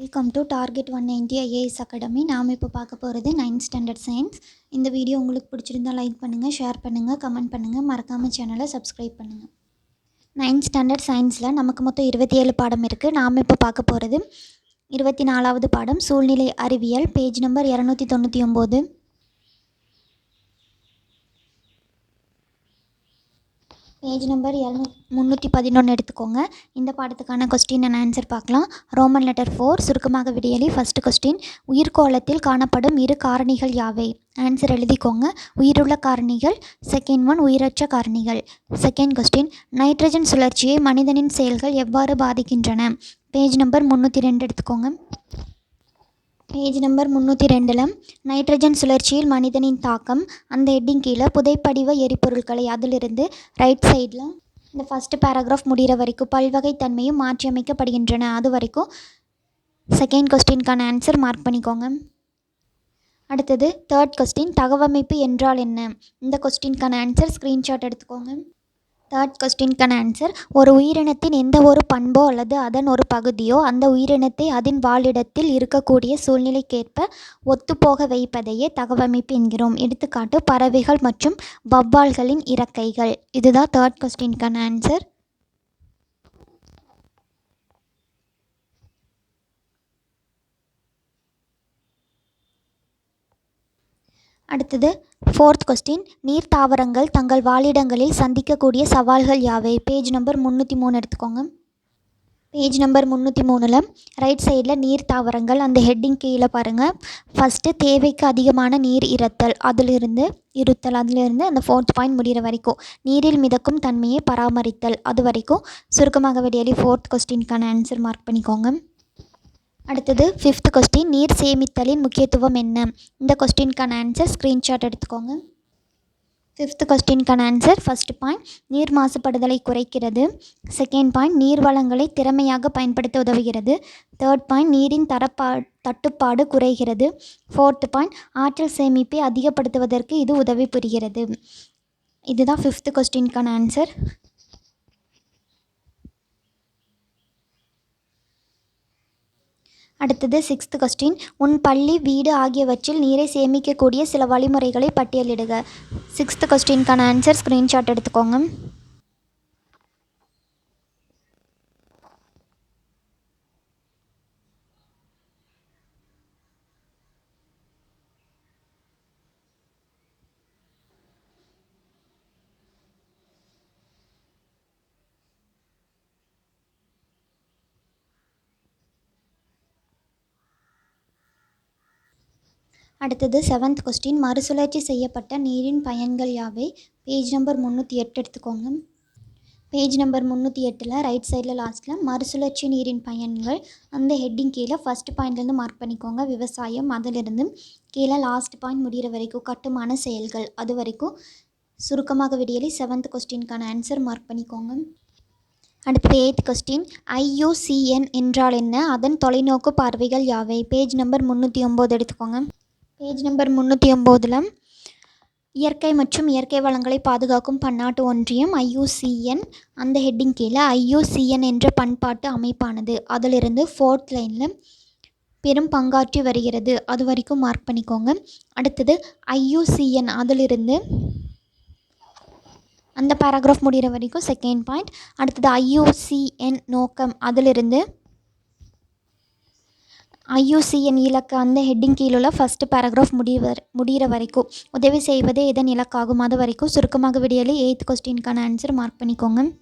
Welcome to target one ninety IAS academy நாம் இப்போ பார்க்க போகிறது நைன்த் ஸ்டாண்டர்ட் சயின்ஸ் இந்த வீடியோ உங்களுக்கு பிடிச்சிருந்தா லைக் பண்ணுங்கள் ஷேர் பண்ணுங்கள் கமெண்ட் பண்ணுங்கள் மறக்காமல் சேனலை சப்ஸ்கிரைப் பண்ணுங்கள் நைன்த் ஸ்டாண்டர்ட் சயின்ஸில் நமக்கு மொத்தம் இருபத்தி ஏழு பாடம் இருக்குது நாம் இப்போ பார்க்க போகிறது இருபத்தி நாலாவது பாடம் சூழ்நிலை அறிவியல் பேஜ் நம்பர் இரநூத்தி தொண்ணூற்றி ஒம்பது. பேஜ் நம்பர் இரநூ முந்நூற்றி பதினொன்று எடுத்துக்கோங்க. இந்த பாடத்துக்கான கொஸ்டின் அண்ட் ஆன்சர் பார்க்கலாம். ரோமன் லெட்டர் ஃபோர் சுருக்கமாக விடியலி. ஃபஸ்ட் கொஸ்டின் உயிர்கோளத்தில் காணப்படும் இரு காரணிகள் யாவை? ஆன்சர் எழுதிக்கோங்க. உயிருள்ள காரணிகள் செகண்ட் ஒன் உயிரற்ற காரணிகள். செகண்ட் கொஸ்டின் நைட்ரஜன் சுழற்சியை மனிதனின் செயல்கள் எவ்வாறு பாதிக்கின்றன? பேஜ் நம்பர் முந்நூற்றி ரெண்டு எடுத்துக்கோங்க. பேஜ் நம்பர் முந்நூற்றி ரெண்டில் நைட்ரஜன் சுழற்சியில் மனிதனின் தாக்கம். அந்த ஹெட்டிங் கீழே புதைப்படிவ எரிபொருட்களை அதிலிருந்து ரைட் சைடில் இந்த ஃபஸ்ட்டு பேராகிராஃப் முடிகிற வரைக்கும் பல்வகைத்தன்மையும் மாற்றியமைக்கப்படுகின்றன அது வரைக்கும் செகண்ட் கொஸ்டின்கான ஆன்சர் மார்க் பண்ணிக்கோங்க. அடுத்தது தேர்ட் கொஸ்டின் தகவமைப்பு என்றால் என்ன? இந்த கொஸ்டின்கான ஆன்சர் ஸ்க்ரீன்ஷாட் எடுத்துக்கோங்க. தேர்ட் கொஸ்டின்கான ஆன்சர் ஒரு உயிரினத்தின் எந்த ஒரு பண்போ அல்லது அதன் ஒரு பகுதியோ அந்த உயிரினத்தை அதன் வாழிடத்தில் இருக்கக்கூடிய சூழ்நிலைக்கேற்ப ஒத்துப்போக வைப்பதையே தகவமைப்பு என்கிறோம். எடுத்துக்காட்டு பறவைகள் மற்றும் வவ்வால்களின் இறக்கைகள். இதுதான் தேர்ட் கொஸ்டின்கான ஆன்சர் அடுத்தது ஃபோர்த் கொஸ்டின் நீர் தாவரங்கள் தங்கள் வாழிடங்களில் சந்திக்கக்கூடிய சவால்கள் யாவை? பேஜ் நம்பர் முந்நூற்றி மூணு எடுத்துக்கோங்க. பேஜ் நம்பர் முந்நூற்றி மூணில் ரைட் சைடில் நீர் தாவரங்கள் அந்த ஹெட்டிங் கீழே பாருங்கள் ஃபஸ்ட்டு தேவைக்கு அதிகமான நீர் இரத்தல் அதிலிருந்து இருத்தல் அதிலிருந்து அந்த ஃபோர்த் பாயிண்ட் முடிகிற வரைக்கும். நீரில் மிதக்கும் தன்மையை பராமரித்தல் அது வரைக்கும் சுருக்கமாக விடியலி ஃபோர்த் கொஸ்டினுக்கான ஆன்சர் மார்க் பண்ணிக்கோங்க. அடுத்தது ஃபிஃப்த் கொஸ்டின் நீர் சேமித்தலின் முக்கியத்துவம் என்ன? இந்த கொஸ்டினுக்கான ஆன்சர் ஸ்க்ரீன்ஷாட் எடுத்துக்கோங்க. ஃபிஃப்த் கொஸ்டினுக்கான ஆன்சர் ஃபஸ்ட் பாயிண்ட் நீர் மாசுபடுதலை குறைக்கிறது. செகண்ட் பாயிண்ட் நீர் வளங்களை திறமையாக பயன்படுத்த உதவுகிறது. தேர்ட் பாயிண்ட் நீரின் தரப்பா தட்டுப்பாடு குறைகிறது. ஃபோர்த் பாயிண்ட் ஆற்றல் சேமிப்பை அதிகப்படுத்துவதற்கு இது உதவி புரிகிறது. இதுதான் ஃபிஃப்த் கொஸ்டினுக்கான ஆன்சர் அடுத்தது சிக்ஸ்த் கொஸ்டின் உன் பள்ளி வீடு ஆகியவற்றில் நீரை சேமிக்கக்கூடிய சில வழிமுறைகளை பட்டியலிடுக. சிக்ஸ்த்து கொஸ்டினுக்கான ஆன்சர் ஸ்க்ரீன்ஷாட் எடுத்துக்கோங்க. அடுத்தது செவன்த் கொஸ்டின் மறுசுழற்சி செய்யப்பட்ட நீரின் பயன்கள் யாவை? பேஜ் நம்பர் முந்நூற்றி எட்டு எடுத்துக்கோங்க. பேஜ் நம்பர் முந்நூற்றி எட்டில் ரைட் சைடில் லாஸ்ட்டில் மறுசுழற்சி நீரின் பயன்கள். அந்த ஹெட்டிங் கீழே ஃபஸ்ட் பாயிண்ட்லேருந்து மார்க் பண்ணிக்கோங்க. விவசாயம் அதிலிருந்து கீழே லாஸ்ட் பாயிண்ட் முடிகிற வரைக்கும் கட்டுமான செயல்கள். அது வரைக்கும் சுருக்கமாக விடியலி செவன்த் கொஸ்டினுக்கான ஆன்சர் மார்க் பண்ணிக்கோங்க. அடுத்தது எயித் கொஸ்டின் ஐயூசிஎன் என்றால் என்ன? அதன் தொலைநோக்கு பார்வைகள் யாவை? பேஜ் நம்பர் முந்நூற்றி ஒம்பது எடுத்துக்கோங்க. பேஜ் நம்பர் முந்நூற்றி ஒம்போதில் இயற்கை மற்றும் இயற்கை வளங்களை பாதுகாக்கும் பன்னாட்டு ஒன்றியம் ஐயூசிஎன் அந்த ஹெட்டிங் கீழே ஐயூசிஎன் என்ற பண்பாட்டு அமைப்பானது. அதிலிருந்து ஃபோர்த் லைனில் பெரும் பங்காற்றி வருகிறது. அது வரைக்கும் மார்க் பண்ணிக்கோங்க. அடுத்தது ஐயூசிஎன் அதிலிருந்து அந்த பேராகிராஃப் முடிகிற வரைக்கும் செகண்ட் பாயிண்ட் அடுத்தது ஐயூசிஎன் நோக்கம். அதிலிருந்து ஐயூசிஎன் இலக்கு அந்த ஹெட்டிங் கீழுள்ள ஃபஸ்ட்டு பேராகிராஃப் முடிவர் முடிகிற வரைக்கும். உதவி செய்வதே இதன் இலக்காகும். அது வரைக்கும் சுருக்கமாக விடியலி எயித் கொஸ்டினுக்கான ஆன்சர் மார்க் பண்ணிக்கோங்க.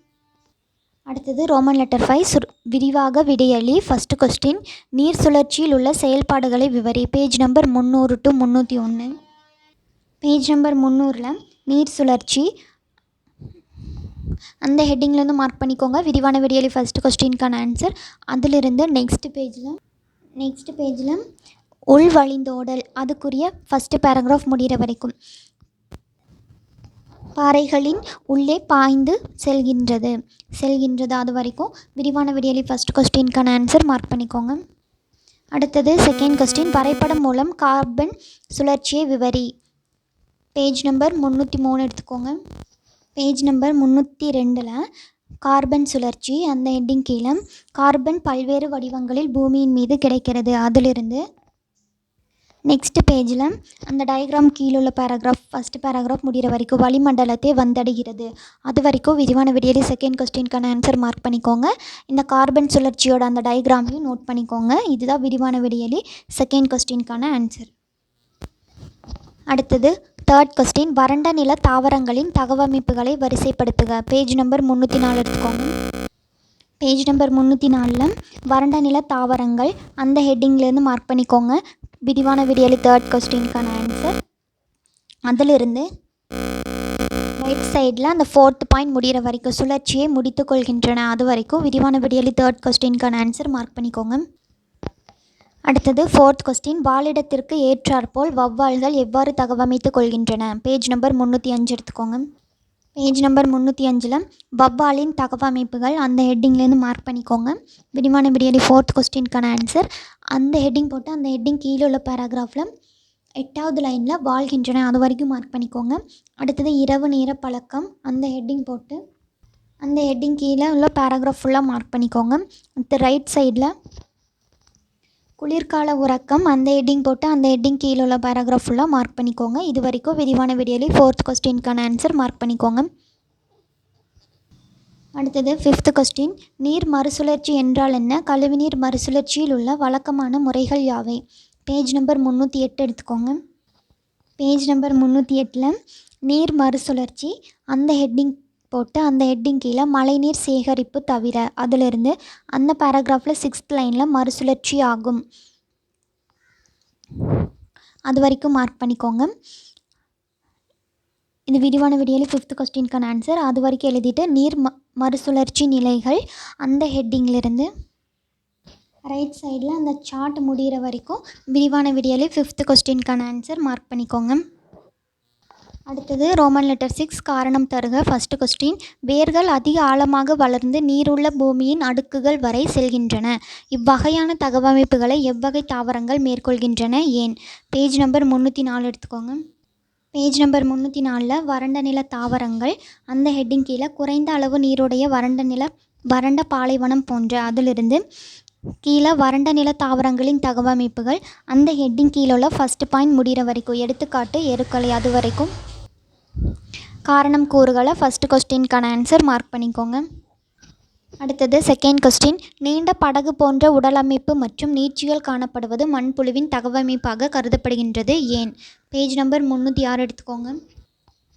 அடுத்தது ரோமன் லெட்டர் ஃபைவ் சுரு விரிவாக விடையளி ஃபஸ்ட்டு கொஸ்டின் நீர் சுழற்சியில் உள்ள செயல்பாடுகளை விவரி. பேஜ் நம்பர் முந்நூறு டு முந்நூற்றி ஒன்று பேஜ் நம்பர் முந்நூறில் நீர் சுழற்சி. அந்த ஹெட்டிங்லேருந்து மார்க் பண்ணிக்கோங்க. விரிவான விடியலி ஃபஸ்ட்டு கொஸ்டினுக்கான ஆன்சர் அதிலிருந்து நெக்ஸ்ட் பேஜில் நெக்ஸ்ட் பேஜில் உள் வழிந்தோடல். அதுக்குரிய ஃபஸ்ட்டு பேராகிராஃப் முடிகிற வரைக்கும். பாறைகளின் உள்ளே பாய்ந்து செல்கின்றது. செல்கின்றது அது வரைக்கும் விரிவான விடியலி ஃபஸ்ட் கொஸ்டினுக்கான ஆன்சர் மார்க் பண்ணிக்கோங்க. அடுத்தது செகண்ட் கொஸ்டின் வரைபடம் மூலம் கார்பன் சுழற்சியை விவரி. பேஜ் நம்பர் முந்நூற்றி மூணு எடுத்துக்கோங்க. பேஜ் நம்பர் முந்நூற்றி ரெண்டில் கார்பன் சுழற்சி அந்த ஹெட்டிங் கீழே கார்பன் பல்வேறு வடிவங்களில் பூமியின் மீது கிடைக்கிறது. அதிலிருந்து நெக்ஸ்ட் பேஜில் அந்த டயக்ராம் கீழே உள்ள பேராகிராஃப் ஃபஸ்ட் பேராகிராஃப் முடிகிற வரைக்கும் வளிமண்டலத்தை வந்தடைகிறது. அது வரைக்கும் விரிவான விடியலி செகண்ட் கொஸ்டினுக்கான ஆன்சர் மார்க் பண்ணிக்கோங்க. இந்த கார்பன் சுழற்சியோட அந்த டயக்ராமையும் நோட் பண்ணிக்கோங்க. இதுதான் விரிவான விடியலி செகண்ட் கொஸ்டினுக்கான ஆன்சர் அடுத்தது தேர்ட் கொஸ்டின் வறண்ட நில தாவரங்களின் தகவமைப்புகளை வரிசைப்படுத்துக. பேஜ் நம்பர் முந்நூற்றி நாலு எடுத்துக்கோங்க. பேஜ் நம்பர் முந்நூற்றி நாலில் வறண்ட நில தாவரங்கள் அந்த ஹெட்டிங்லேருந்து மார்க் பண்ணிக்கோங்க. விரிவான விடியலி தேர்ட் கொஸ்டினுக்கான ஆன்சர் அதிலிருந்து ரைட் சைடில் அந்த ஃபோர்த் பாயிண்ட் முடிகிற வரைக்கும் சுழற்சியை முடித்து கொள்கின்றன. அது வரைக்கும் விரிவான விடியலி தேர்ட் கொஸ்டினுக்கான ஆன்சர் மார்க் பண்ணிக்கோங்க. அடுத்தது ஃபோர்த் கொஸ்டின் வாழிடத்திற்கு ஏற்றாற்போல் வௌவால்கள் எவ்வாறு தகவமைத்துக் கொள்கின்றன? பேஜ் நம்பர் முந்நூற்றி அஞ்சு எடுத்துக்கோங்க. பேஜ் நம்பர் முந்நூற்றி அஞ்சில் வவ்வாலின் தகவமைப்புகள் அந்த ஹெட்டிங்லேருந்து மார்க் பண்ணிக்கோங்க. விரிவான விடியடி ஃபோர்த் கொஸ்டினுக்கான ஆன்சர் அந்த ஹெட்டிங் போட்டு அந்த ஹெட்டிங் கீழே உள்ள பேராகிராஃபில் எட்டாவது லைனில் வாழ்கின்றன. அது வரைக்கும் மார்க் பண்ணிக்கோங்க. அடுத்தது இரவு நேர பழக்கம். அந்த ஹெட்டிங் போட்டு அந்த ஹெட்டிங் கீழே உள்ள பேராகிராஃப் ஃபுல்லாக மார்க் பண்ணிக்கோங்க. அடுத்து ரைட் சைடில் குளிர்கால உறக்கம் அந்த ஹெட்டிங் போட்டு அந்த ஹெட்டிங் கீழே உள்ள பேராகிராஃப் ஃபுல்லாக மார்க் பண்ணிக்கோங்க. இது வரைக்கும் விரிவான விடியலி ஃபோர்த் கொஸ்டினுக்கான ஆன்சர் மார்க் பண்ணிக்கோங்க. அடுத்தது ஃபிஃப்த் கொஸ்டின் நீர் மறுசுழற்சி என்றால் என்ன? கழிவுநீர் மறுசுழற்சியில் உள்ள வழக்கமான முறைகள் யாவை? பேஜ் நம்பர் முந்நூற்றி எட்டு எடுத்துக்கோங்க. பேஜ் நம்பர் முந்நூற்றி எட்டில் நீர் மறுசுழற்சி அந்த ஹெட்டிங் போட்டு அந்த ஹெட்டிங் கீழே மழைநீர் சேகரிப்பு தவிர அதிலிருந்து அந்த பேராகிராஃபில் சிக்ஸ்த் லைனில் மறுசுழற்சி ஆகும். அது வரைக்கும் மார்க் பண்ணிக்கோங்க. இது விரிவான விடியலி ஃபிஃப்த் கொஸ்டின்க்கான ஆன்சர் அது வரைக்கும் எழுதிட்டு நீர் ம மறுசுழற்சி நிலைகள் அந்த ஹெட்டிங்கிலிருந்து ரைட் சைடில் அந்த சார்ட் முடிகிற வரைக்கும் விரிவான விடியலி ஃபிஃப்த் கொஸ்டின்க்கான ஆன்சர் மார்க் பண்ணிக்கோங்க. அடுத்தது ரோமன் லெட்டர் சிக்ஸ் காரணம் தருக. ஃபஸ்ட்டு கொஸ்டின் வேர்கள் அதிக ஆழமாக வளர்ந்து நீருள்ள பூமியின் அடுக்குகள் வரை செல்கின்றன. இவ்வகையான தகவமைப்புகளை எவ்வகை தாவரங்கள் மேற்கொள்கின்றன? ஏன்? பேஜ் நம்பர் முந்நூற்றி நாலு எடுத்துக்கோங்க. பேஜ் நம்பர் முந்நூற்றி நாலில் வறண்ட நில தாவரங்கள் அந்த ஹெட்டிங் கீழே குறைந்த அளவு நீருடைய வறண்ட நில வறண்ட பாலைவனம் போன்ற அதிலிருந்து கீழே வறண்ட நில தாவரங்களின் தகவமைப்புகள் அந்த ஹெட்டிங் கீழே உள்ள ஃபஸ்ட்டு பாயிண்ட் முடிகிற வரைக்கும் எடுத்துக்காட்டு எருக்களை அது வரைக்கும். காரணம் கூறுகளை ஃபஸ்ட்டு கொஸ்டினுக்கான ஆன்சர் மார்க் பண்ணிக்கோங்க. அடுத்தது செகண்ட் கொஸ்டின் நீண்ட படகு போன்ற உடலமைப்பு மற்றும் நீட்சிகள் காணப்படுவது மண்புழுவின் தகவமைப்பாக கருதப்படுகின்றது. ஏன்? பேஜ் நம்பர் முந்நூற்றி ஆறு எடுத்துக்கோங்க.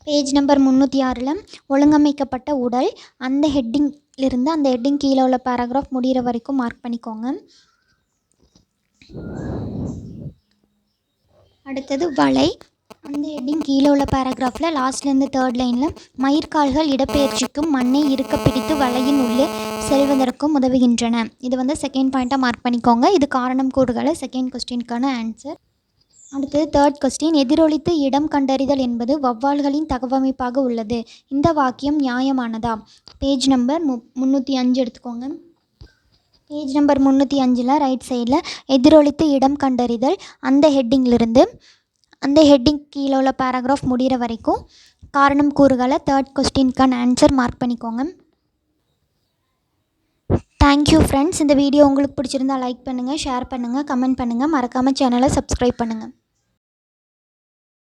பேஜ் நம்பர் முந்நூற்றி ஆறில் ஒழுங்கமைக்கப்பட்ட உடல் அந்த ஹெட்டிங்லிருந்து அந்த ஹெட்டிங் கீழே உள்ள பேராகிராஃப் முடிகிற வரைக்கும் மார்க் பண்ணிக்கோங்க. அடுத்தது வலை. அந்த ஹெட்டிங் கீழே உள்ள பேராகிராஃபில் லாஸ்ட்லேருந்து தேர்ட் லைனில் மயிர்கால்கள் இடப்பெயர்ச்சிக்கும் மண்ணை இருக்க பிடித்து வலையின் உள்ளே செல்வதற்கும் உதவுகின்றன. இது வந்து செகண்ட் பாயிண்ட்டாக மார்க் பண்ணிக்கோங்க. இது காரணம் கூறுகளை செகண்ட் கொஸ்டினுக்கான ஆன்சர் அடுத்தது தேர்ட் கொஸ்டின் எதிரொலித்து இடம் கண்டறிதல் என்பது வௌவால்களின் தகவமைப்பாக உள்ளது. இந்த வாக்கியம் நியாயமானதா? பேஜ் நம்பர் மு முந்நூற்றி அஞ்சு எடுத்துக்கோங்க. பேஜ் நம்பர் முந்நூற்றி அஞ்சில் ரைட் சைடில் எதிரொலித்து இடம் கண்டறிதல் அந்த ஹெட்டிங்கிலிருந்து அந்த ஹெட்டிங் கீழே உள்ள பேராகிராஃப் முடிகிற வரைக்கும் காரணம் கூறுகளை தேர்ட் கொஸ்டினுக்கான ஆன்சர் மார்க் பண்ணிக்கோங்க. தேங்க்யூ ஃப்ரெண்ட்ஸ் இந்த வீடியோ உங்களுக்கு பிடிச்சிருந்தா லைக் பண்ணுங்கள் ஷேர் பண்ணுங்கள் கமெண்ட் பண்ணுங்கள் மறக்காமல் சேனலை சப்ஸ்கிரைப் பண்ணுங்கள்